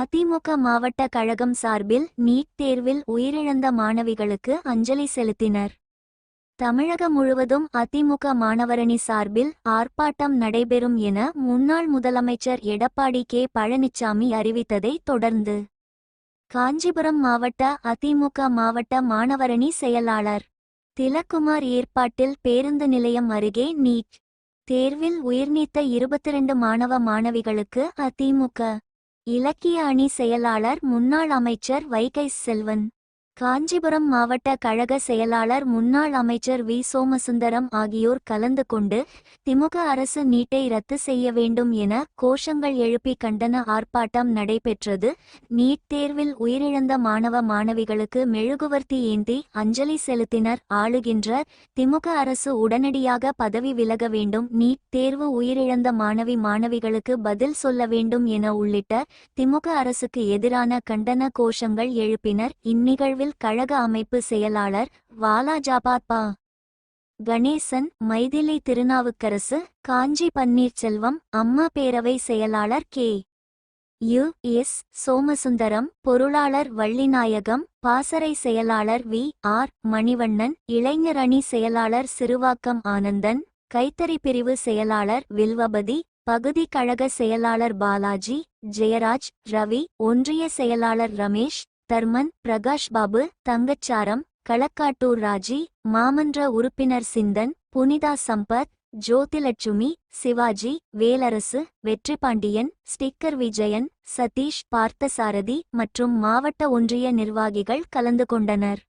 அதிமுக மாவட்ட கழகம் சார்பில் நீட் தேர்வில் உயிரிழந்த மாணவிகளுக்கு அஞ்சலி செலுத்தினர். தமிழகம் முழுவதும் அதிமுக மாணவரணி சார்பில் ஆர்ப்பாட்டம் நடைபெறும் என முன்னாள் முதலமைச்சர் எடப்பாடி கே. பழனிசாமி அறிவித்ததை தொடர்ந்து காஞ்சிபுரம் மாவட்ட அதிமுக மாவட்ட மாணவரணி செயலாளர் திலக்குமார் ஏற்பாட்டில் பேருந்து நிலையம் அருகே நீட் தேர்வில் உயிர்நீத்த இருபத்திரண்டு மாணவ மாணவிகளுக்கு அதிமுக இலக்கிய அணி செயலாளர் முன்னாள் அமைச்சர் வைகை செல்வன். காஞ்சிபுரம் மாவட்ட கழக செயலாளர் முன்னாள் அமைச்சர் வி. சோமசுந்தரம் ஆகியோர் கலந்து கொண்டு திமுக அரசு நீட்டை ரத்து செய்ய வேண்டும் என கோஷங்கள் எழுப்பி கண்டன ஆர்ப்பாட்டம் நடைபெற்றது. நீட் தேர்வில் உயிரிழந்த மாணவ மாணவிகளுக்கு மெழுகுவர்த்தி ஏந்தி அஞ்சலி செலுத்தினர். ஆளுகின்ற திமுக அரசு உடனடியாக பதவி விலக வேண்டும். நீட் தேர்வு உயிரிழந்த மாணவி மாணவிகளுக்கு பதில் சொல்ல வேண்டும் என உள்ளிட்ட திமுக அரசுக்கு எதிரான கண்டன கோஷங்கள் எழுப்பினர். இந்நிகழ்வில் கழக அமைப்பு செயலாளர் வாலாஜாபாத் பா. கணேசன் மைதிலி திருநாவுக்கரசு காஞ்சி பன்னீர்செல்வம் அம்மா பேரவை செயலாளர் கே. யு. எஸ். சோமசுந்தரம் பொருளாளர் வள்ளிநாயகம் பாசறை செயலாளர் வி. ஆர். மணிவண்ணன் இளைஞர் அணி செயலாளர் சிறுவாக்கம் ஆனந்தன் கைத்தறி பிரிவு செயலாளர் வில்வபதி பகுதி கழக செயலாளர் பாலாஜி ஜெயராஜ் ரவி ஒன்றிய செயலாளர் ரமேஷ் தர்மன் பிரகாஷ் பாபு தங்கச்சாரம் களக்காட்டூர் ராஜி மாமன்ற உறுப்பினர் சிந்தன் புனிதா சம்பத் ஜோதிலட்சுமி சிவாஜி வேலரசு வெற்றிபாண்டியன் ஸ்டிக்கர் விஜயன் சதீஷ் பார்த்தசாரதி மற்றும் மாவட்ட ஒன்றிய நிர்வாகிகள் கலந்து கொண்டனர்.